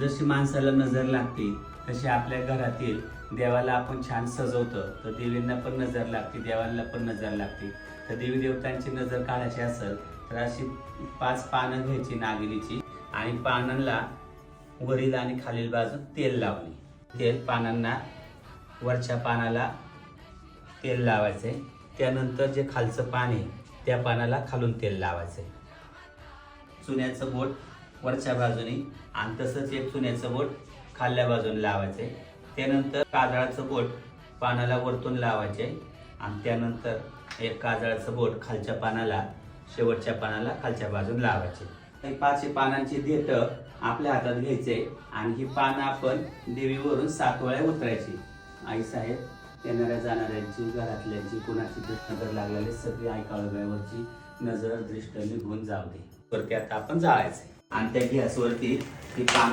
जशी माणसाला नजर लागते तशी आपल्या घरातील देवाला आपण छान सजवतो. तर देवींना पण नजर लागते देवांना पण नजर लागते. तर देवी देवतांची नजर काढायची असेल तर अशी पाच पानं घ्यायची नागिनीची आणि पानांना वरील आणि खालील बाजू तेल लावणे. तेल पानांना वरच्या पानाला तेल लावायचे. त्यानंतर जे खालचं पान आहे त्या पानाला खालून तेल लावायचे. चुन्याचं बोट वरच्या बाजूनी आणि तसंच एक चुन्याचं बोट खाल्ल्या बाजूने लावायचे त्यानंतर काजळाचं बोट पानाला वरतून लावायचे आणि त्यानंतर एक काजळाचं बोट खालच्या पानाला शेवटच्या पानाला खालच्या बाजून लावायचे पाचशे पानांची देठ आपल्या हातात घ्यायचे आणि ही पानं आपण देवीवरून सात वेळा उतरायची. आई साहेब येणाऱ्या जाणाऱ्यांची घरातल्यांची कुणाची नजर लागलेली सगळी आई काळगावरची नजर दृष्ट निघून जाऊ दे. वरती आता आपण जाळायचे आणि त्या गॅसवरती ती पानं